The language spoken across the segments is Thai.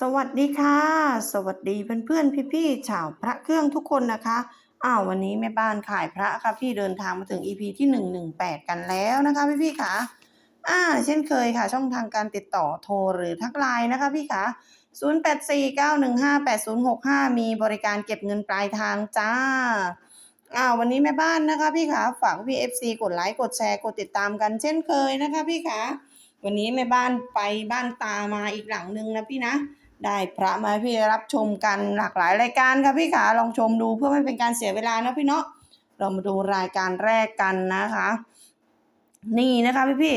สวัสดีค่ะ สวัสดีเพื่อนๆพี่ๆชาวพระเครื่องทุกคนนะคะอ้าววันนี้แม่บ้านขายพระค่ะพี่เดินทางมาถึง EP ที่ 118 กันแล้วนะคะพี่ๆค่ะอ่าเช่นเคยค่ะ ช่องทางการติดต่อโทรหรือทักไลน์นะคะพี่ค่ะ 0849158065 มีบริการเก็บเงินปลายทางจ้าอ้าววันนี้แม่บ้านนะคะพี่ค่ะฝากพี่ FC กดไลค์กดแชร์กดติดตามกันเช่นเคยนะคะพี่ค่ะวันนี้แม่บ้านไปบ้านตามาอีกหลังนึงนะพี่นะ ได้พระมาพี่รับชมกันหลากหลายรายการค่ะพี่ขาลองชมดูเพื่อไม่เป็นการเสียเวลานะพี่เนาะเรามาดูรายการแรกกันนะคะ นี่นะคะพี่พี่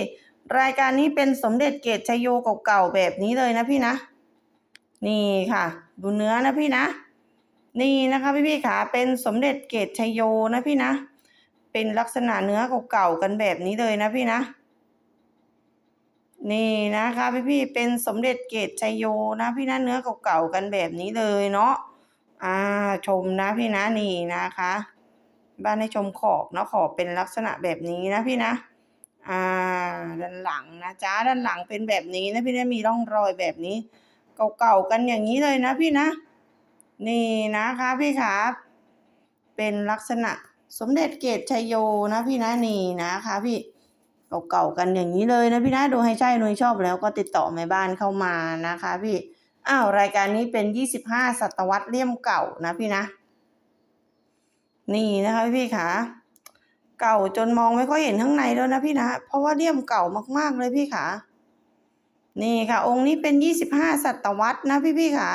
รายการนี้เป็นสมเด็จเกตชยโยเก่าๆแบบนี้เลยนะพี่นะ นี่ค่ะ ดูเนื้อนะพี่นะ นี่นะคะพี่พี่ขาเป็นสมเด็จเกตชยโยนะพี่นะ เป็นลักษณะเนื้อเก่าๆกันแบบนี้เลยนะพี่นะ นี่นะคะพี่พี่เป็นสมเด็จเกตชัยโยนะพี่นะเนื้อเก่าๆกันแบบนี้เลยเนาะอ่าชมนะพี่นะนี่นะคะ บ้านให้ชมขอบเนาะขอบเป็นลักษณะแบบนี้นะพี่นะอ่าด้านหลังนะจ้าด้านหลังเป็นแบบนี้นะพี่นะมีร่องรอยแบบนี้ เก่าๆกันอย่างนี้เลยนะพี่นะ นี่นะคะพี่ครับเป็นลักษณะสมเด็จเกตชัยโยนะพี่นะนี่นะคะพี่ เก่าๆกันอย่างนี้เลยนะพี่นะดูให้ใช่หนุยชอบแล้วก็ติดต่อแม่บ้านเข้ามานะคะพี่อ้าวรายการนี้เป็น 25 ศตวรรษเลี่ยมเก่านะพี่นะ นี่นะคะพี่ค่ะเก่าจนมองไม่ค่อยเห็นข้างในแล้วนะพี่นะ เพราะว่าเลี่ยมเก่ามากๆเลยพี่ค่ะนี่ค่ะ องค์นี้เป็น 25 ศตวรรษนะพี่พี่ค่ะ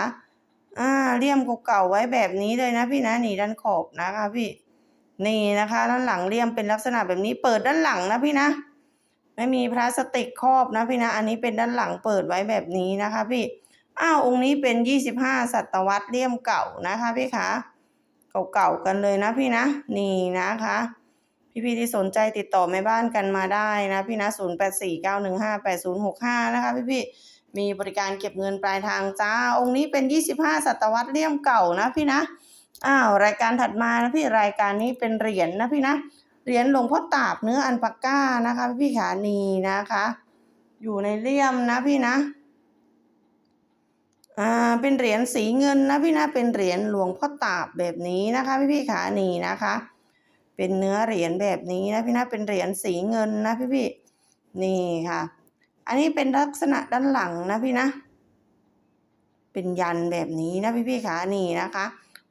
อ่าเลี่ยมเก่าๆไว้แบบนี้เลยนะพี่นะนี่ด้านขอบนะคะพี่นี่นะคะ ด้านหลังเลี่ยมเป็นลักษณะแบบนี้เปิดด้านหลังนะพี่นะ ไม่มีพลาสติกครอบนะพี่นะ อันนี้เป็นด้านหลังเปิดไว้แบบนี้นะคะพี่ อ้าว องค์นี้เป็นยี่สิบห้าศตวรรษเลี่ยมเก่านะคะพี่คะ เก่าๆกันเลยนะพี่นะ นี่นะคะ พี่ๆที่สนใจติดต่อแม่บ้านกันมาได้นะพี่นะศูนย์แปดสี่เก้าหนึ่งห้าแปดศูนย์หกห้านะคะพี่ๆ มีบริการเก็บเงินปลายทางจ้า องค์นี้เป็นยี่สิบห้าศตวรรษเลี่ยมเก่านะพี่นะ อ้าว รายการถัดมานะพี่ รายการนี้เป็นเหรียญนะพี่นะ เหรียญหลวงพ่อตาบเนื้ออันปากก้านะคะพี่ขานีนะคะ อยู่ในเลี่ยมนะพี่นะอ่าเป็นเหรียญสีเงินนะพี่นะเป็นเหรียญหลวงพ่อตาบแบบนี้นะคะพี่พี่ขานีนะคะ เป็นเนื้อเหรียญแบบนี้นะพี่นะเป็นเหรียญสีเงินนะพี่พี่นี่ค่ะ อันนี้เป็นลักษณะด้านหลังนะพี่นะ เป็นยันแบบนี้นะพี่พี่ขานีนะคะ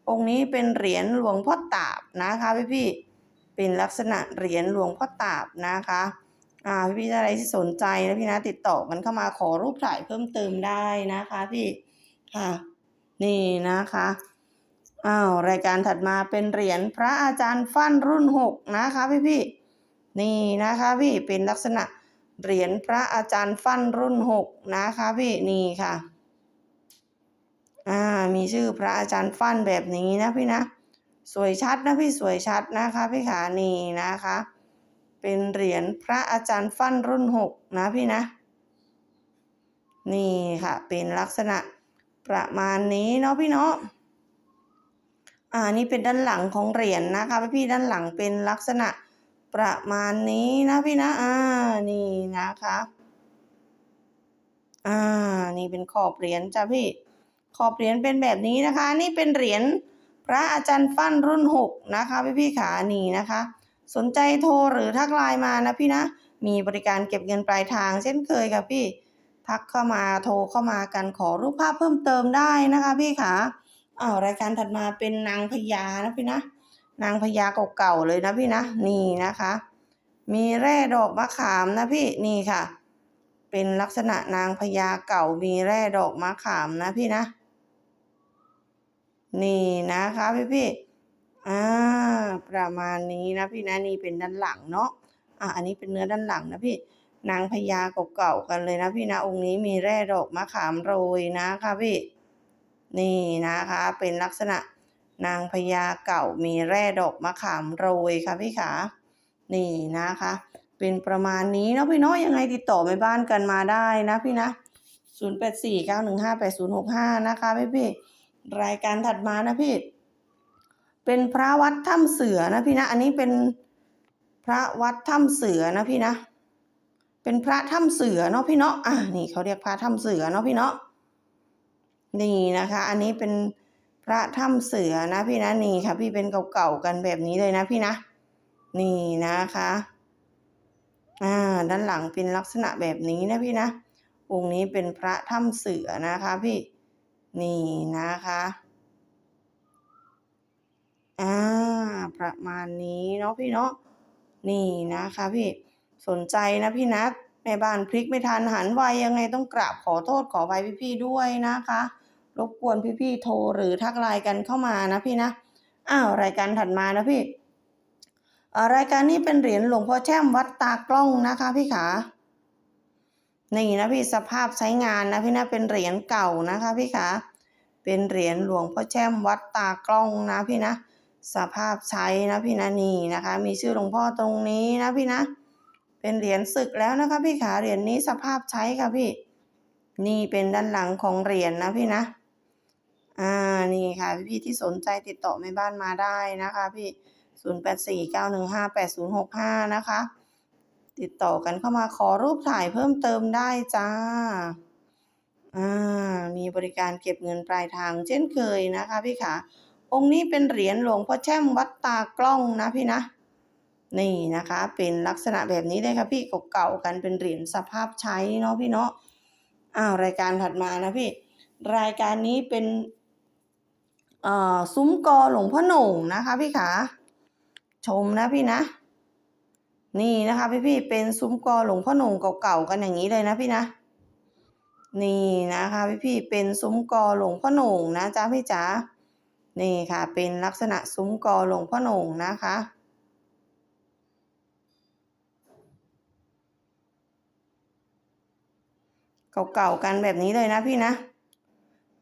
องค์นี้เป็นเหรียญหลวงพ่อตาบนะคะพี่พี่ เป็นลักษณะเหรียญหลวงพ่อตาบนะคะอ่าพี่พี่อะไรที่สนใจนะพี่นะติดต่อกันเข้ามาขอรูปถ่ายเพิ่มเติมได้นะคะพี่ค่ะ นี่นะคะอ้าวรายการถัดมาเป็นเหรียญพระอาจารย์ฟั่นรุ่นหกนะคะพี่พี่นี่นะคะพี่เป็นลักษณะเหรียญพระอาจารย์ฟั่นรุ่นหกนะคะพี่นี่ค่ะอ่ามีชื่อพระอาจารย์ฟั่นแบบนี้นะพี่นะ สวยชัดนะพี่สวยชัดนะคะพี่ขานีนะคะ เป็นเหรียญพระอาจารย์ฟั่นรุ่นหกนะพี่นะ นี่ค่ะ เป็นลักษณะประมาณนี้เนาะพี่เนาะอ่านี่เป็นด้านหลังของเหรียญนะคะพี่พี่ด้านหลังเป็นลักษณะประมาณนี้นะพี่นะอ่านี่นะคะอ่านี่เป็นขอบเหรียญจ้ะพี่ ขอบเหรียญเป็นแบบนี้นะคะ นี่เป็นเหรียญ พระอาจารย์ฟั่นรุ่นหกนะคะพี่พี่ขานี่นะคะ สนใจโทรหรือทักไลน์มานะพี่นะ มีบริการเก็บเงินปลายทางเช่นเคยค่ะพี่ ทักเข้ามาโทรเข้ามากันขอรูปภาพเพิ่มเติมได้นะคะพี่ขาอ้าวรายการถัดมาเป็นนางพญานะพี่นะ นางพญาเก่าๆเลยนะพี่นะ นี่นะคะ มีแร่ดอกมะขามนะพี่นี่ค่ะ เป็นลักษณะนางพญาเก่ามีแร่ดอกมะขามนะพี่นะ นี่นะคะพี่พี่อ่าประมาณนี้นะพี่นะนี่เป็นด้านหลังเนาะอะอันนี้เป็นเนื้อด้านหลังนะพี่ นางพญาเก่าๆกันเลยนะพี่นะองค์นี้มีแร่ดอกมะขามโรยนะคะพี่ นี่นะคะ เป็นลักษณะนางพญาเก่ามีแร่ดอกมะขามโรยค่ะพี่ขานี่นะคะ เป็นประมาณนี้เนาะพี่เนาะยังไงติดต่อแม่บ้านกันมาได้นะพี่นะ 0 8 4 9 1 5 8 0 6 5 นะคะพี่พี่ รายการถัดมานะพี่ เป็นพระวัดถ้ำเสือนะพี่นะ อันนี้เป็นพระวัดถ้ำเสือนะพี่นะ เป็นพระถ้ำเสือเนาะพี่เนาะ อะนี่เขาเรียกพระถ้ำเสือเนาะพี่เนาะ นี่นะคะ อันนี้เป็นพระถ้ำเสือนะพี่นะนี่ค่ะ พี่เป็นเก่าๆกันแบบนี้เลยนะพี่นะ นี่นะคะ อ่า ด้านหลังเป็นลักษณะแบบนี้นะพี่นะ องค์นี้เป็นพระถ้ำเสือนะคะพี่ นี่นะคะอ่าประมาณนี้เนาะพี่เนาะนี่นะคะพี่สนใจนะพี่นัทแม่บ้านพลิกไม่ทันหันไวยังไงต้องกราบขอโทษขออภัยพี่ๆด้วยนะคะ รบกวนพี่ๆโทรหรือทักไลน์กันเข้ามานะพี่นะอ้าวรายการถัดมานะพี่อ่อรายการนี้เป็นเหรียญหลวงพ่อแช่มวัดตากล้องนะคะพี่ขา นี่นะพี่สภาพใช้งานนะพี่นะเป็นเหรียญเก่านะคะพี่ขาเป็นเหรียญหลวงพ่อแช่มวัดตากล้องนะพี่นะ สภาพใช้นะพี่นะนี่นะคะ มีชื่อหลวงพ่อตรงนี้นะพี่นะ เป็นเหรียญศึกแล้วนะคะพี่ขาเหรียญนี้สภาพใช้ค่ะพี่ นี่เป็นด้านหลังของเหรียญนะพี่นะอ่านี่ค่ะพี่ที่สนใจติดต่อแม่บ้านมาได้นะคะพี่ 0849158065 นะคะ ติดต่อกันเข้ามาขอรูปถ่ายเพิ่มเติมได้จ้าอ่ามีบริการเก็บเงินปลายทางเช่นเคยนะคะพี่ขาองค์นี้เป็นเหรียญหลวงพ่อแช่มวัดตากล้องนะพี่นะ นี่นะคะ เป็นลักษณะแบบนี้เลยค่ะพี่เก่าๆกันเป็นเหรียญสภาพใช้เนาะพี่เนาะอ้าวรายการถัดมานะพี่ รายการนี้เป็นเอ่อซุ้มกอหลวงพ่อหน่งนะคะพี่ขาชมนะพี่นะ นี่นะคะพี่พี่เป็นซุ้มกอหลวงพ่อหนุ่งเก่าๆกันอย่างนี้เลยนะพี่นะ นี่นะคะพี่พี่เป็นซุ้มกอหลวงพ่อหนุ่งนะจ๊ะพี่จ๋านี่ค่ะ เป็นลักษณะซุ้มกอหลวงพ่อหนุ่งนะคะเก่าๆกันแบบนี้เลยนะพี่นะ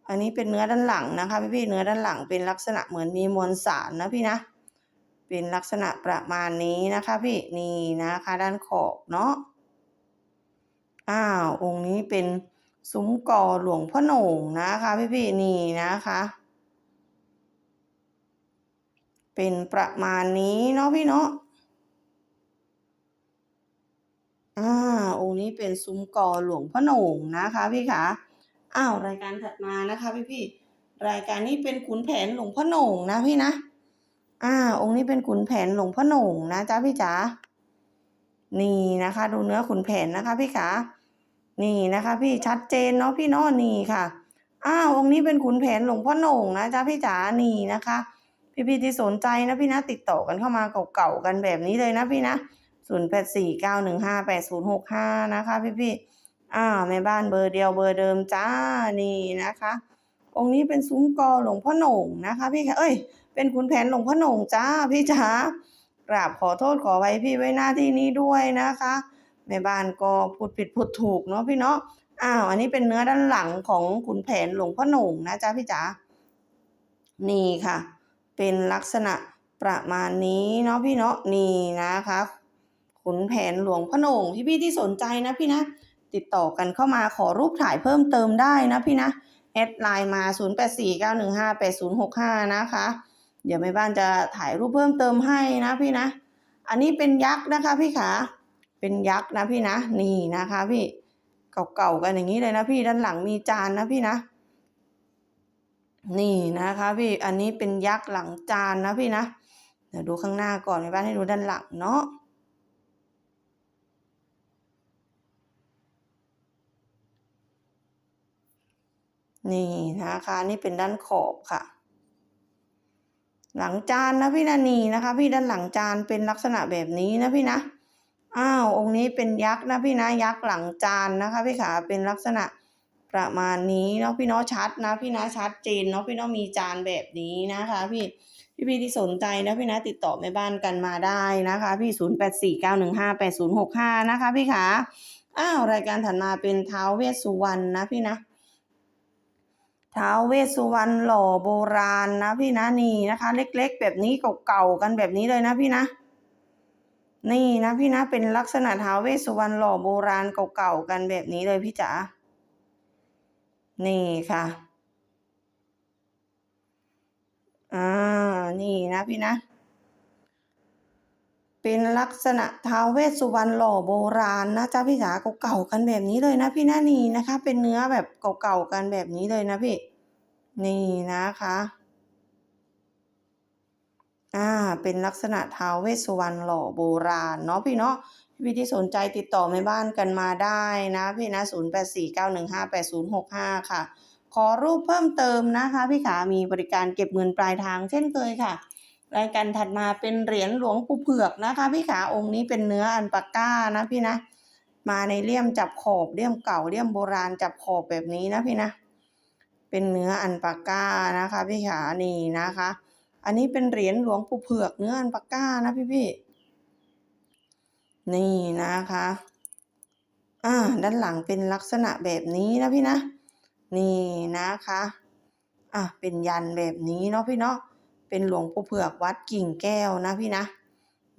อันนี้เป็นเนื้อด้านหลังนะคะพี่พี่เนื้อด้านหลังเป็นลักษณะเหมือนมีมวลสารนะพี่นะ เป็นลักษณะประมาณนี้นะคะพี่นี่นะคะด้านขอบเนาะอ้าวองค์นี้เป็นซุ้มกอหลวงพ่อโหน่งนะคะพี่พี่นี่นะคะ เป็นประมาณนี้เนาะพี่เนาะอ่าองค์นี้เป็นซุ้มกอหลวงพ่อโหน่งนะคะพี่ขาอ้าวรายการถัดมานะคะพี่พี่รายการนี้เป็นขุนแผนหลวงพ่อโหน่งนะพี่นะ อ่า องค์นี้เป็นขุนแผนหลวงพ่อหน่งนะจ๊ะพี่จ๋า นี่นะคะ ดูเนื้อขุนแผนนะคะ พี่ขานี่นะคะ พี่ชัดเจนเนาะพี่เนาะนี่ค่ะ อ้าวองค์นี้เป็นขุนแผนหลวงพ่อหน่งนะจ๊ะพี่จ๋า นี่นะคะ พี่ๆที่สนใจนะพี่นะติดต่อกันเข้ามาเก่าๆกันแบบนี้เลยนะพี่นะศูนย์แปดสี่เก้าหนึ่งห้าแปดศูนย์หกห้านะคะ พี่พี่ๆอ่าแม่บ้านเบอร์เดียวเบอร์เดิมจ้า นี่นะคะ องค์นี้เป็นซุ้มกอหลวงพ่อหน่งนะคะ พี่ค่ะเอ้ย เป็นขุนแผนหลวงพ่อหน่งจ้าพี่จ๋ากราบขอโทษขอไว้พี่ไว้หน้าที่นี้ด้วยนะคะ แม่บ้านก็พูดผิดพูดถูกเนาะพี่เนาะอ้าวอันนี้เป็นเนื้อด้านหลังของขุนแผนหลวงพ่อหน่งนะจ๊ะพี่จ๋านี่ค่ะ เป็นลักษณะประมาณนี้เนาะพี่เนาะนี่นะคะขุนแผนหลวงพ่อหน่งพี่ๆที่สนใจนะพี่นะติดต่อกันเข้ามาขอรูปถ่ายเพิ่มเติมได้นะพี่นะแอดไลน์มา 0849158065 นะคะ เดี๋ยวแม่บ้านจะถ่ายรูปเพิ่มเติมให้นะพี่นะ อันนี้เป็นยักษ์นะคะพี่ขา เป็นยักษ์นะพี่นะ นี่นะคะพี่ เก่าๆกันอย่างนี้เลยนะพี่ ด้านหลังมีจานนะพี่นะ นี่นะคะพี่ อันนี้เป็นยักษ์หลังจานนะพี่นะ เดี๋ยวดูข้างหน้าก่อนแม่บ้านให้ดูด้านหลังเนาะนี่นะคะ นี่เป็นด้านขอบค่ะ หลังจานนะพี่นานีนะคะ พี่ด้านหลังจานเป็นลักษณะแบบนี้นะพี่นะอ้าวองค์นี้เป็นยักษ์นะพี่นะยักษ์หลังจานนะคะพี่ขาเป็นลักษณะประมาณนี้เนาะพี่เนาะชัดนะพี่นะชัดเจนเนาะพี่เนาะมีจานแบบนี้นะคะ พี่พี่พี่ที่สนใจนะพี่นะติดต่อแม่บ้านกันมาได้นะคะ พี่ศูนย์แปดสี่เก้าหนึ่งห้าแปดศูนย์หกห้านะคะ พี่ขาอ้าวรายการถัดมาเป็นเท้าเวสสุวรรณนะพี่นะ ท้าวเวสสุวรรณหล่อโบราณนะพี่นะนี่นะคะ เล็กๆ แบบนี้เก่าๆกันแบบนี้เลยนะพี่นะนี่นะพี่นะเป็นลักษณะท้าวเวสสุวรรณหล่อโบราณเก่าๆกันแบบนี้เลยพี่จ๋านี่ค่ะอ่านี่นะพี่นะ เป็นลักษณะท้าวเวสสุวรรณหล่อโบราณนะจ๊ะพี่จ๋าเก่าๆกันแบบนี้เลยนะพี่นะนี่นะคะ เป็นเนื้อแบบเก่าๆกันแบบนี้เลยนะพี่ นี่นะคะอ่าเป็นลักษณะท้าวเวสสุวรรณหล่อโบราณเนาะพี่เนาะพี่ที่สนใจติดต่อแม่บ้านกันมาได้นะพี่นะ0849158065ค่ะ ขอรูปเพิ่มเติมนะคะ พี่ขามีบริการเก็บเงินปลายทางเช่นเคยค่ะ รายการถัดมาเป็นเหรียญหลวงปู่เผือกนะคะ พี่ขาองค์นี้เป็นเนื้ออันปาก้านะพี่นะ มาในเลี่ยมจับขอบเลี่ยมเก่าเลี่ยมโบราณจับขอบแบบนี้นะพี่นะ เป็นเนื้ออันปาก้านะคะ พี่ขานี่นะคะ อันนี้เป็นเหรียญหลวงปู่เผือกเนื้ออันปาก้านะพี่พี่นี่นะคะ อ่า ด้านหลังเป็นลักษณะแบบนี้นะพี่นะ นี่นะคะ อะเป็นยันแบบนี้เนาะพี่เนาะ เป็นหลวงปู่เผือกวัดกิ่งแก้วนะพี่นะ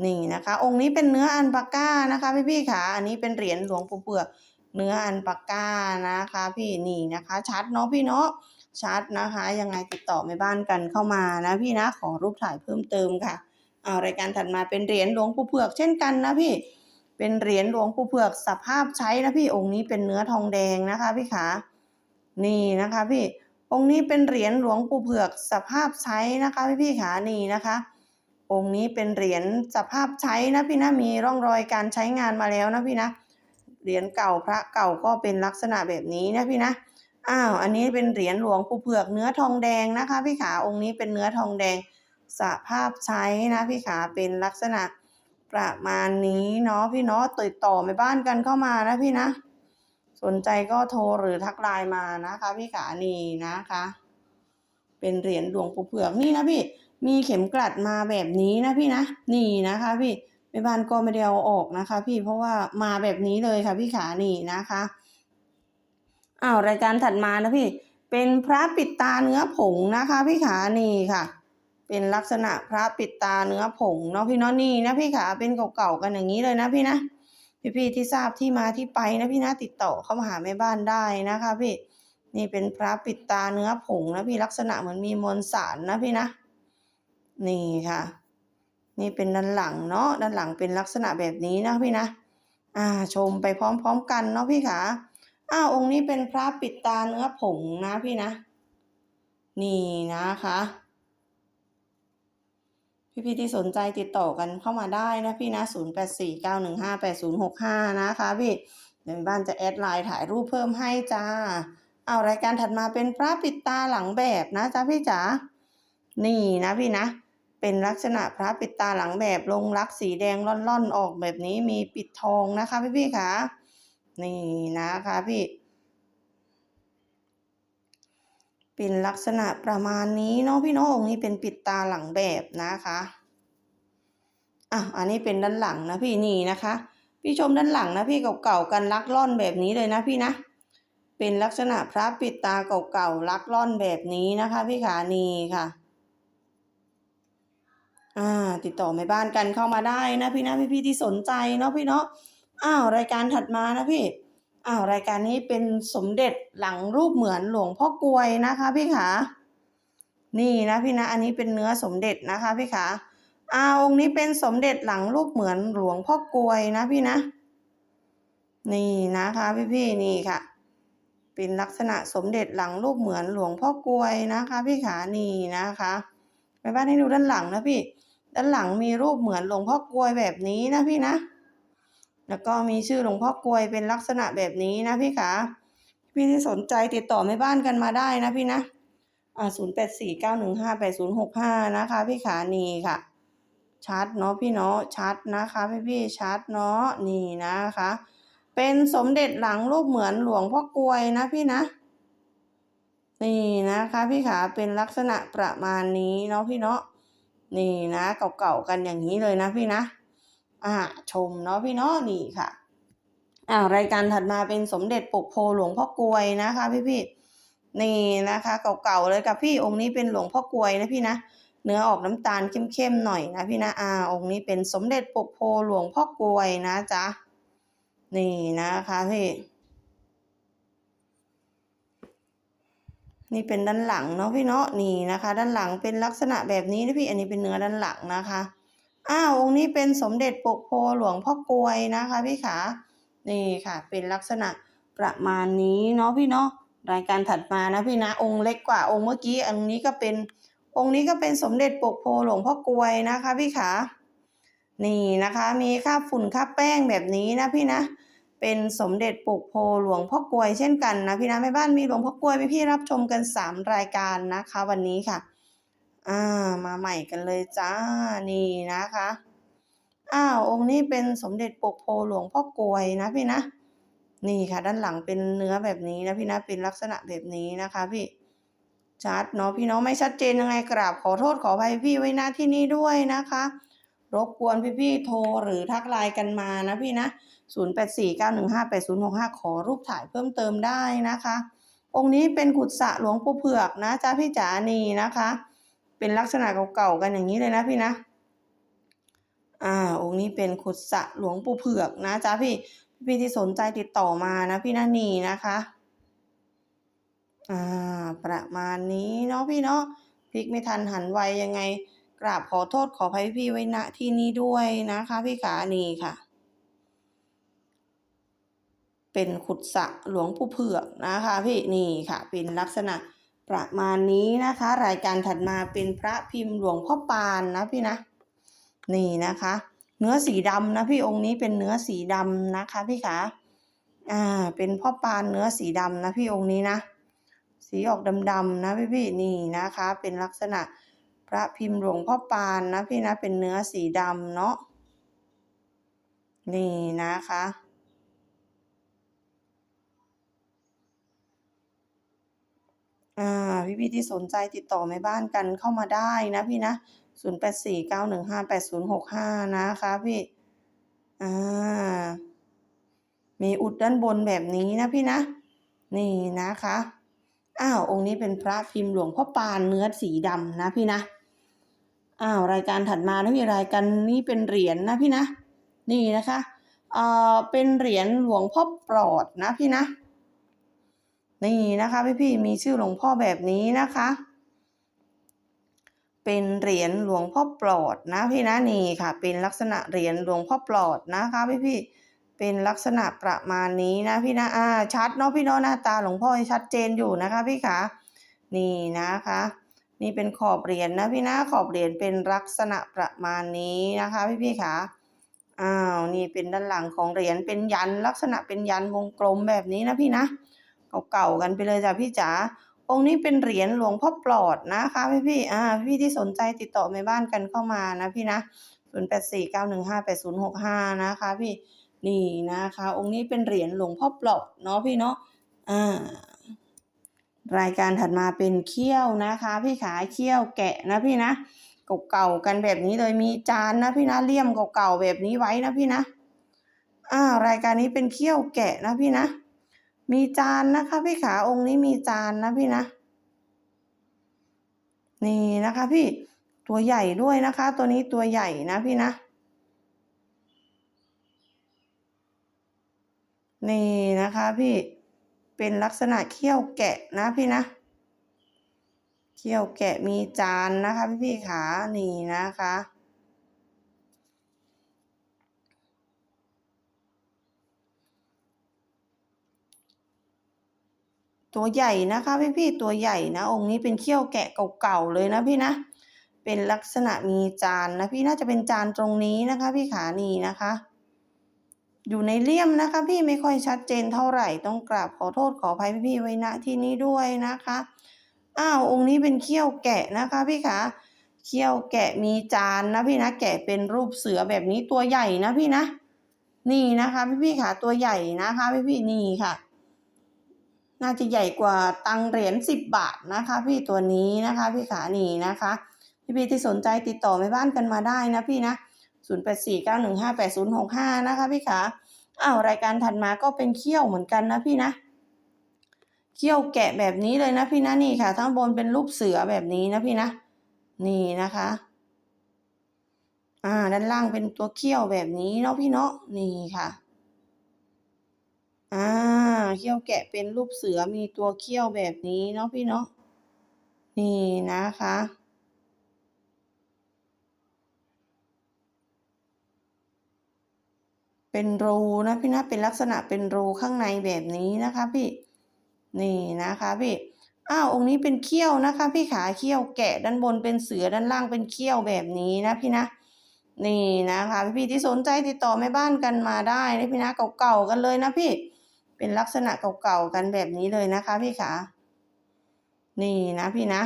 นี่นะคะ องค์นี้เป็นเนื้ออันปาก้านะคะพี่พี่ขาอันนี้เป็นเหรียญหลวงปู่เผือกเนื้ออันปาก้านะคะ พี่นี่นะคะ ชัดเนาะพี่เนาะชัดนะคะ ยังไงติดต่อแม่บ้านกันเข้ามานะพี่นะขอรูปถ่ายเพิ่มเติมค่ะเอารายการถัดมาเป็นเหรียญหลวงปู่เผือกเช่นกันนะพี่ เป็นเหรียญหลวงปู่เผือกสภาพใช้นะพี่องค์นี้เป็นเนื้อทองแดงนะคะพี่ขานี่นะคะพี่ องค์นี้เป็นเหรียญหลวงปู่เผือกสภาพใช้นะคะพี่พี่ขานี่นะคะ องค์นี้เป็นเหรียญสภาพใช้นะพี่นะมีร่องรอยการใช้งานมาแล้วนะพี่นะเหรียญเก่าพระเก่าก็เป็นลักษณะแบบนี้นะพี่นะอ้าวอันนี้เป็นเหรียญหลวงปู่เผือกเนื้อทองแดงนะคะ พี่ขาองค์นี้เป็นเนื้อทองแดงสภาพใช้นะพี่ขาเป็นลักษณะประมาณนี้เนาะพี่เนาะติดต่อแม่บ้านกันเข้ามานะพี่นะ สนใจก็โทรหรือทักไลน์มานะคะ พี่ขานีนะคะ เป็นเหรียญหลวงปู่เผือกนี่นะพี่ มีเข็มกลัดมาแบบนี้นะพี่นะนี่นะคะพี่แม่บ้านก็ไม่ได้เอาออกนะคะ พี่เพราะว่ามาแบบนี้เลยค่ะพี่ขานี่นะคะอ้าวรายการถัดมานะพี่ เป็นพระปิดตาเนื้อผงนะคะ พี่ขานี่ค่ะ เป็นลักษณะพระปิดตาเนื้อผงเนาะพี่เนาะนี่นะพี่ขาเป็นเก่าๆกันอย่างนี้เลยนะพี่นะ พี่ๆที่ทราบที่มาที่ไปนะพี่นะติดต่อเข้ามาหาแม่บ้านได้นะคะพี่นี่เป็นพระปิดตาเนื้อผงนะพี่ลักษณะเหมือนมีมวลสารนะพี่นะ นี่ค่ะ นี่เป็นด้านหลังเนาะด้านหลังเป็นลักษณะแบบนี้นะพี่นะ อ่าชมไปพร้อมๆกันเนาะพี่ขาอ้าวองค์นี้เป็นพระปิดตาเนื้อผงนะพี่นะ นี่นะคะ พี่ๆที่สนใจติดต่อกันเข้ามาได้นะพี่นะ0 8 4 9 1 5 8 0 6 5นะคะพี่เดี๋ยวบ้านจะแอดไลน์ถ่ายรูปเพิ่มให้จ้า เอารายการถัดมาเป็นพระปิดตาหลังแบบนะจ๊ะพี่จ๋า นี่นะพี่นะ เป็นลักษณะพระปิดตาหลังแบบลงรักสีแดงล่อนๆออกแบบนี้มีปิดทองนะคะพี่พี่คะนี่นะคะพี่ เป็นลักษณะประมาณนี้เนาะพี่เนาะองค์นี้เป็นปิดตาหลังแบบนะคะอะอันนี้เป็นด้านหลังนะพี่นี่นะคะ พี่ชมด้านหลังนะพี่เก่าๆกันลักล่อนแบบนี้เลยนะพี่นะเป็นลักษณะพระปิดตาเก่าๆลักล่อนแบบนี้นะคะ พี่ขานีค่ะอ่าติดต่อแม่บ้านกันเข้ามาได้นะพี่นะพี่ๆที่สนใจเนาะพี่เนาะอ้าวรายการถัดมานะพี่ อ้าวรายการนี้เป็นสมเด็จหลังรูปเหมือนหลวงพ่อกลวยนะคะพี่ขานี่นะพี่นะอันนี้เป็นเนื้อสมเด็จนะคะพี่ขาอ้าวองค์นี้เป็นสมเด็จหลังรูปเหมือนหลวงพ่อกลวยนะพี่นะ นี่นะคะพี่พี่ๆนี่ค่ะ เป็นลักษณะสมเด็จหลังรูปเหมือนหลวงพ่อกลวยนะคะ พี่ขานี่นะคะแม่บ้านให้ดูด้านหลังนะพี่ ด้านหลังมีรูปเหมือนหลวงพ่อกลวยแบบนี้นะพี่นะ แล้วก็มีชื่อหลวงพ่อกลวยเป็นลักษณะแบบนี้นะพี่ขาพี่ที่สนใจติดต่อแม่บ้านกันมาได้นะพี่นะอ่าศูนย์แปดสี่เก้าหนึ่งห้าแปดศูนย์หกห้านะคะ พี่ขานี่ค่ะ ชัดเนาะพี่เนาะชัดนะคะพี่พี่ๆชัดเนาะนี่นะคะ เป็นสมเด็จหลังรูปเหมือนหลวงพ่อกลวยนะพี่นะนี่นะคะพี่ขาเป็นลักษณะประมาณนี้เนาะพี่เนาะนี่นะเก่าๆกันอย่างนี้เลยนะพี่นะ อ่าชมเนาะพี่เนาะนี่ค่ะอ่ารายการถัดมาเป็นสมเด็จปกโพหลวงพ่อกลวยนะคะพี่พี่นี่นะคะ เก่าๆเลยกับพี่องค์นี้เป็นหลวงพ่อกลวยนะพี่นะเนื้อออกน้ำตาลเข้มๆหน่อยนะพี่นะอ่าองค์นี้เป็นสมเด็จปกโพหลวงพ่อกลวยนะจ๊ะนี่นะคะพี่นี่เป็นด้านหลังเนาะพี่เนาะนี่นะคะ ด้านหลังเป็นลักษณะแบบนี้นะพี่อันนี้เป็นเนื้อด้านหลังนะคะ อ้าวองค์นี้เป็นสมเด็จปกโพหลวงพ่อกลวยนะคะพี่ขานี่ค่ะ เป็นลักษณะประมาณนี้เนาะพี่เนาะรายการถัดมานะพี่นะองค์เล็กกว่าองค์เมื่อกี้อันนี้ก็เป็นองค์นี้ก็เป็นสมเด็จปกโพหลวงพ่อกลวยนะคะพี่ขานี่นะคะมีค่าฝุ่นค่าแป้งแบบนี้นะพี่นะ เป็นสมเด็จปกโพหลวงพ่อกลวยเช่นกันนะพี่นะแม่บ้านมีหลวงพ่อกลวยพี่พี่รับชมกันสามรายการนะคะ วันนี้ค่ะ อ่ามาใหม่กันเลยจ้านี่นะคะอ้าวองค์นี้เป็นสมเด็จปกโพหลวงพ่อกวยนะพี่นะ นี่ค่ะ ด้านหลังเป็นเนื้อแบบนี้นะพี่นะเป็นลักษณะแบบนี้นะคะพี่ชัดเนาะพี่น้องไม่ชัดเจนยังไงกราบขอโทษขออภัยพี่ไว้หน้าที่นี้ด้วยนะคะ รบกวนพี่ๆโทรหรือทักไลน์กันมานะพี่นะ 0849158065 ขอรูปถ่ายเพิ่มเติมได้นะคะ องค์นี้เป็นกุศะหลวงปู่เผือกนะจ๊ะพี่จ๋านี่นะคะ เป็นลักษณะเก่าๆกันอย่างนี้เลยนะพี่นะอ่าองค์นี้เป็นขุดสระหลวงปู่เผือกนะจ๊ะพี่พี่ที่สนใจติดต่อมานะพี่นานีนะคะอ่าประมาณนี้เนาะพี่เนาะพลิกไม่ทันหันไวยังไง กราบขอโทษขอภัยพี่ไว้ณที่นี้ด้วยนะคะ พี่ขานี่ค่ะ เป็นขุดสระหลวงปู่เผือกนะคะ พี่นี่ค่ะ เป็นลักษณะ ประมาณนี้นะคะ รายการถัดมาเป็นพระพิมพ์หลวงพ่อปานนะพี่นะ นี่นะคะ เนื้อสีดำนะพี่องค์นี้เป็นเนื้อสีดำนะคะพี่ขาอ่าเป็นพ่อปานเนื้อสีดำนะพี่องค์นี้นะ สีออกดำๆนะพี่พี่นี่นะคะ เป็นลักษณะพระพิมพ์หลวงพ่อปานนะพี่นะเป็นเนื้อสีดำเนาะนี่นะคะ อ่าพี่พี่ๆที่สนใจติดต่อแม่บ้านกันเข้ามาได้นะพี่นะศูนย์แปดสี่เก้าหนึ่งห้าแปดศูนย์หกห้านะคะพี่อ่ามีอุดด้านบนแบบนี้นะพี่นะ นี่นะคะอ้าวองค์นี้เป็นพระพิมพ์หลวงพ่อปานเนื้อสีดำนะพี่นะอ้าวรายการถัดมานะพี่รายการนี้เป็นเหรียญนะพี่นะ นี่นะคะเอ่อเป็นเหรียญหลวงพ่อปลอดนะพี่นะ นี่นะคะพี่พี่มีชื่อหลวงพ่อแบบนี้นะคะ เป็นเหรียญหลวงพ่อปลอดนะพี่นะนี่ค่ะ เป็นลักษณะเหรียญหลวงพ่อปลอดนะคะพี่พี่เป็นลักษณะประมาณนี้นะพี่นะอ่าชัดเนาะพี่เนาะหน้าตาหลวงพ่อชัดเจนอยู่นะคะพี่ขานี่นะคะ นี่เป็นขอบเหรียญนะพี่นะขอบเหรียญเป็นลักษณะประมาณนี้นะคะพี่พี่ๆขาอ้าวนี่เป็นด้านหลังของเหรียญเป็นยันลักษณะเป็นยันวงกลมแบบนี้นะพี่นะ เก่าๆกันไปเลยจ้ะพี่จ๋าองค์นี้เป็นเหรียญหลวงพ่อปลอดนะคะพี่พี่ๆอ่าพี่ที่สนใจติดต่อแม่บ้านกันเข้ามานะพี่นะศูนย์แปดสี่เก้าหนึ่งห้าแปดศูนย์หกห้านะคะ พี่นี่นะคะ องค์นี้เป็นเหรียญหลวงพ่อปลอดเนาะพี่เนาะอ่ารายการถัดมาเป็นเขี้ยวนะคะ พี่ขาเขี้ยวแกะนะพี่นะเก่าๆกันแบบนี้เลยมีจานนะพี่นะเลี่ยมเก่าๆแบบนี้ไว้นะพี่นะอ่ารายการนี้เป็นเขี้ยวแกะนะพี่นะ มีจานนะคะ พี่ขาองค์นี้มีจานนะพี่นะ นี่นะคะพี่ตัวใหญ่ด้วยนะคะ ตัวนี้ตัวใหญ่นะพี่นะ นี่นะคะพี่เป็นลักษณะเขี้ยวแกะนะพี่นะเขี้ยวแกะมีจานนะคะพี่พี่ขานี่นะคะ ตัวใหญ่นะคะพี่พี่ตัวใหญ่นะองค์นี้เป็นเขี้ยวแกะเก่าๆเลยนะพี่นะ เป็นลักษณะมีจานนะพี่น่าจะเป็นจานตรงนี้นะคะ พี่ขานีนะคะ อยู่ในเลี่ยมนะคะ พี่ไม่ค่อยชัดเจนเท่าไหร่ต้องกราบขอโทษขออภัยพี่ๆไว้ณที่นี้ด้วยนะคะอ้าวองค์นี้เป็นเขี้ยวแกะนะคะ พี่ขาเขี้ยวแกะมีจานนะพี่นะแกะเป็นรูปเสือแบบนี้ตัวใหญ่นะพี่นะ นี่นะคะ พี่ๆขาตัวใหญ่นะคะ พี่ๆนี่ค่ะ น่าจะใหญ่กว่าตังเหรียญสิบบาทนะคะ พี่ตัวนี้นะคะ พี่ขานีนะคะ พี่พี่ที่สนใจติดต่อแม่บ้านกันมาได้นะพี่นะศูนย์แปดสี่เก้าหนึ่งห้าแปดศูนย์หกห้านะคะ พี่ขาอ้าวรายการถัดมาก็เป็นเขี้ยวเหมือนกันนะพี่นะเขี้ยวแกะแบบนี้เลยนะพี่นะนี่ค่ะทั้งบนเป็นรูปเสือแบบนี้นะพี่นะ นี่นะคะอ่าด้านล่างเป็นตัวเขี้ยวแบบนี้เนาะพี่เนาะนี่ค่ะ อ่าเขี้ยวแกะเป็นรูปเสือมีตัวเขี้ยวแบบนี้เนาะพี่เนาะนี่นะคะเป็นรูนะพี่นะเป็นลักษณะเป็นรูข้างในแบบนี้นะคะพี่นี่นะคะพี่อ้าวองค์นี้เป็นเขี้ยวนะคะ พี่ขาเขี้ยวแกะด้านบนเป็นเสือด้านล่างเป็นเขี้ยวแบบนี้นะพี่นะนี่นะคะพี่ที่สนใจติดต่อแม่บ้านกันมาได้นะพี่นะเก่าๆกันเลยนะพี่ เป็นลักษณะเก่าๆกันแบบนี้เลยนะคะพี่ขานี่นะพี่นะ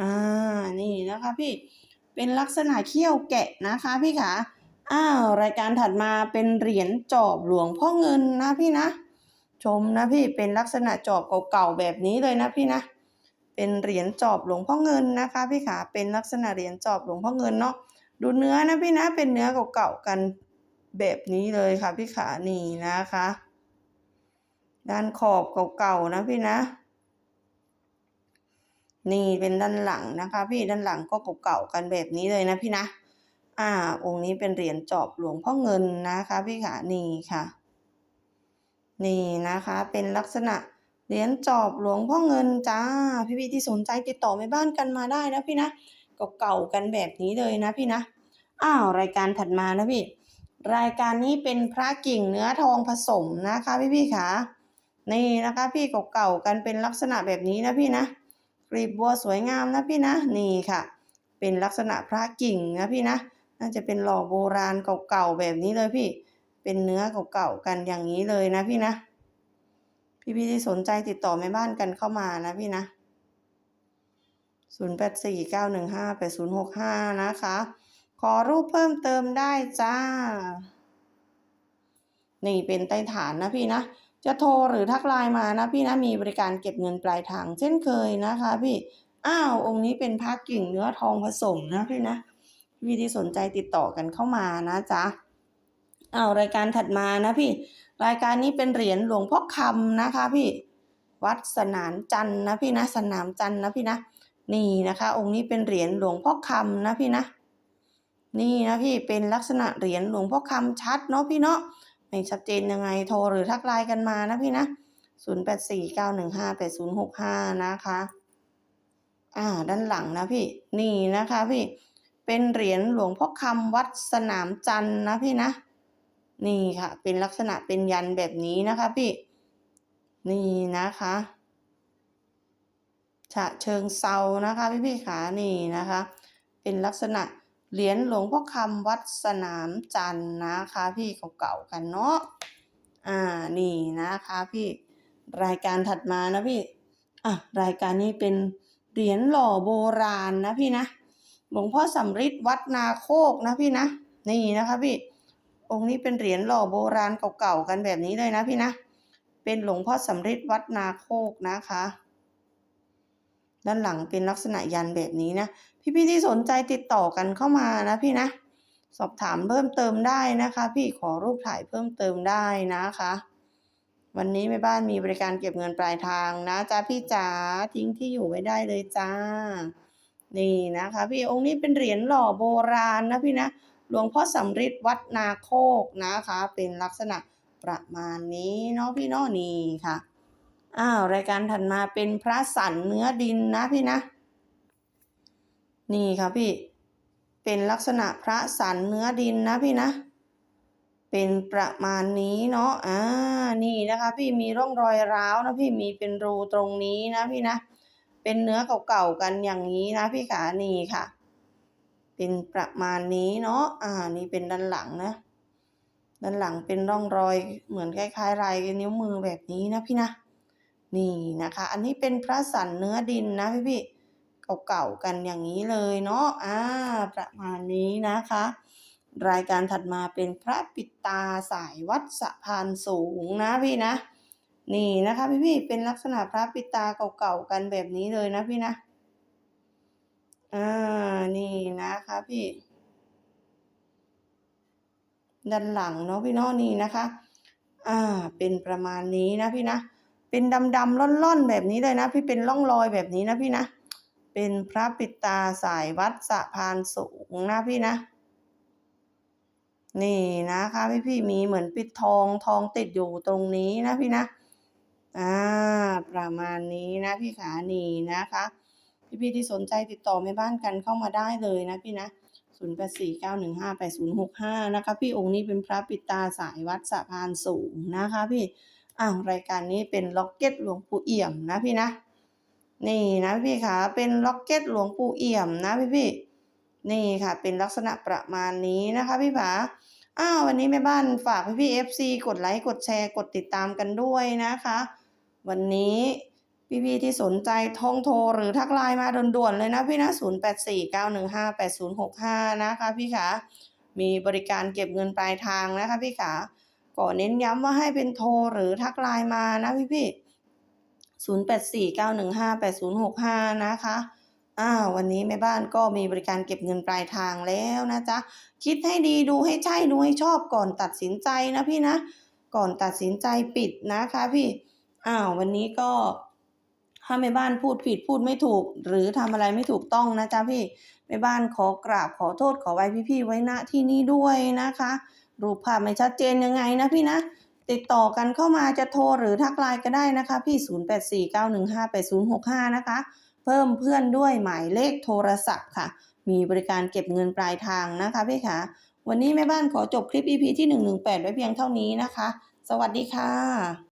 อ่า นี่นะคะพี่ เป็นลักษณะเขี้ยวแกะนะคะพี่ขาอ้าว รายการถัดมาเป็นเหรียญจอบหลวงพ่อเงินนะพี่นะ ชมนะพี่ เป็นลักษณะจอบเก่าๆแบบนี้เลยนะพี่นะ เป็นเหรียญจอบหลวงพ่อเงินนะคะ พี่ขาเป็นลักษณะเหรียญจอบหลวงพ่อเงินเนาะดูเนื้อนะพี่นะเป็นเนื้อเก่าๆกันแบบนี้เลยค่ะ พี่ขานี่นะคะ ด้านขอบเก่าๆนะพี่นะ นี่เป็นด้านหลังนะคะ พี่ด้านหลังก็เก่าๆกันแบบนี้เลยนะพี่นะ อ่า องค์นี้เป็นเหรียญจอบหลวงพ่อเงินนะคะ พี่ขานี่ค่ะ นี่นะคะ เป็นลักษณะ เหรียญจอบหลวงพ่อเงินจ้า พี่ๆที่สนใจติดต่อแม่บ้านกันมาได้นะพี่นะเก่าๆกันแบบนี้เลยนะพี่นะอ้าวรายการถัดมานะพี่ รายการนี้เป็นพระกิ่งเนื้อทองผสมนะคะพี่พี่ๆขานี่นะคะพี่เก่าๆกันเป็นลักษณะแบบนี้นะพี่นะกลีบบัวสวยงามนะพี่นะนี่ค่ะ เป็นลักษณะพระกิ่งนะพี่นะน่าจะเป็นหล่อโบราณเก่าๆแบบนี้เลยพี่ เป็นเนื้อเก่าๆกันอย่างนี้เลยนะพี่นะ พี่ๆที่สนใจติดต่อแม่บ้านกันเข้ามานะพี่นะศูนย์แปดสี่เก้าหนึ่งห้าแปดศูนย์หกห้านะคะ ขอรูปเพิ่มเติมได้จ้า นี่เป็นใต้ฐานนะพี่นะ จะโทรหรือทักไลน์มานะพี่นะ มีบริการเก็บเงินปลายทางเช่นเคยนะคะพี่ อ้าวองค์นี้เป็นพระกิ่งเนื้อทองผสมนะพี่นะพี่ที่สนใจติดต่อกันเข้ามานะจ๊ะอ้าวรายการถัดมานะพี่ รายการนี้เป็นเหรียญหลวงพ่อคำนะคะพี่วัดสนามจันนะพี่นะสนามจันนะพี่นะนี่นะคะ องค์นี้เป็นเหรียญหลวงพ่อคำนะพี่นะ นี่นะพี่เป็นลักษณะเหรียญหลวงพ่อคำชัดเนาะพี่เนาะไม่ชัดเจนยังไงโทรหรือทักไลน์กันมานะพี่นะศูนย์แปดสี่เก้าหนึ่งห้าแปดศูนย์หกห้านะคะ อ่า ด้านหลังนะพี่ นี่นะคะพี่ เป็นเหรียญหลวงพ่อคำวัดสนามจันนะพี่นะ นี่ค่ะ เป็นลักษณะเป็นยันแบบนี้นะคะพี่ นี่นะคะฉะเชิงเซานะคะพี่พี่ขานี่นะคะ เป็นลักษณะเหรียญหลวงพ่อคำวัดสนามจันทร์นะคะพี่เก่าๆกันเนาะอ่านี่นะคะพี่รายการถัดมานะพี่อะรายการนี้เป็นเหรียญหล่อโบราณนะพี่นะหลวงพ่อสำริดวัดนาโคกนะพี่นะนี่นะคะพี่ องค์นี้เป็นเหรียญหล่อโบราณเก่าๆกันแบบนี้เลยนะพี่นะ เป็นหลวงพ่อสำริดวัดนาโคกนะคะ ด้านหลังเป็นลักษณะยันแบบนี้นะ พี่ๆที่สนใจติดต่อกันเข้ามานะพี่นะ สอบถามเพิ่มเติมได้นะคะ พี่ขอรูปถ่ายเพิ่มเติมได้นะคะ วันนี้แม่บ้านมีบริการเก็บเงินปลายทางนะจ้าพี่จ๋าทิ้งที่อยู่ไว้ได้เลยจ้า นี่นะคะ พี่องค์นี้เป็นเหรียญหล่อโบราณนะพี่นะ หลวงพ่อสำริดวัดนาโคกนะคะ เป็นลักษณะประมาณนี้เนาะพี่เนาะนี่ค่ะอ้าวรายการถัดมาเป็นพระสันเนื้อดินนะพี่นะ นี่ค่ะพี่ เป็นลักษณะพระสันเนื้อดินนะพี่นะ เป็นประมาณนี้เนาะอ่านี่นะคะ พี่มีร่องรอยร้าวนะพี่มีเป็นรูตรงนี้นะพี่นะ เป็นเนื้อเก่าๆกันอย่างนี้นะพี่ขานี่ค่ะ เป็นประมาณนี้เนาะ อ่า นี่เป็นด้านหลังนะ ด้านหลังเป็นร่องรอยเหมือนคล้ายๆลายนิ้วมือแบบนี้นะพี่นะ นี่นะคะ อันนี้เป็นพระสันเนื้อดินนะพี่พี่ๆเก่าๆกันอย่างนี้เลยเนาะ อ่า ประมาณนี้นะคะ รายการถัดมาเป็นพระปิดตาสายวัดสะพานสูงนะพี่นะ นี่นะคะพี่พี่ๆเป็นลักษณะพระปิดตาเก่าๆกันแบบนี้เลยนะพี่นะ อ่า นี่นะคะพี่ ด้านหลังเนาะพี่เนาะนี่นะคะ อ่า เป็นประมาณนี้นะพี่นะ เป็นดำๆล่อนๆแบบนี้เลยนะ พี่เป็นร่องรอยแบบนี้นะพี่นะ เป็นพระปิตาสายวัดสะพานสูงนะพี่นะ นี่นะคะพี่พี่มีเหมือนปิดทองทองติดอยู่ตรงนี้นะพี่นะ อ่า ประมาณนี้นะพี่ขานี่นะคะ พี่ๆที่สนใจติดต่อแม่บ้านกันเข้ามาได้เลยนะพี่นะ0849158065นะคะพี่องค์นี้เป็นพระปิตาสายวัดสะพานสูงนะคะ พี่อ้าวรายการนี้เป็นล็อกเก็ตหลวงปู่เอี่ยมนะพี่นะ นี่นะพี่ค่ะเป็นล็อกเก็ตหลวงปู่เอี่ยมนะพี่พี่ๆนี่ค่ะเป็นลักษณะประมาณนี้นะคะพี่ผาอ้าววันนี้แม่บ้านฝากพี่พี่เอฟซีกดไลค์กดแชร์กดติดตามกันด้วยนะคะ วันนี้ พี่ๆที่สนใจท่องโทรหรือทักไลน์มาด่วนๆเลยนะพี่นะ 0849158065 นะคะพี่ขามีบริการเก็บเงินปลายทางนะคะพี่ขาก่อนเน้นย้ำว่าให้เป็นโทรหรือทักไลน์มานะพี่ๆ0849158065 นะคะอ้าววันนี้แม่บ้านก็มีบริการเก็บเงินปลายทางแล้วนะจ๊ะ คิดให้ดีดูให้ใช่ดูให้ชอบก่อนตัดสินใจนะพี่นะ ก่อนตัดสินใจปิดนะคะพี่อ้าววันนี้ก็ ถ้าแม่บ้านพูดผิดพูดไม่ถูก หรือทำอะไรไม่ถูกต้องนะจ๊ะพี่แม่บ้านขอกราบขอโทษขอไว้พี่ๆไว้ณที่นี้ด้วยนะคะ รูปภาพไม่ชัดเจนยังไงนะพี่นะ ติดต่อกันเข้ามาจะโทรหรือทักไลน์ก็ได้นะคะ พี่ 0849158065 นะคะ เพิ่มเพื่อนด้วยหมายเลขโทรศัพท์ค่ะ มีบริการเก็บเงินปลายทางนะคะพี่คะวันนี้แม่บ้านขอจบคลิป EP ที่ 118 ไว้เพียงเท่านี้นะคะ สวัสดีค่ะ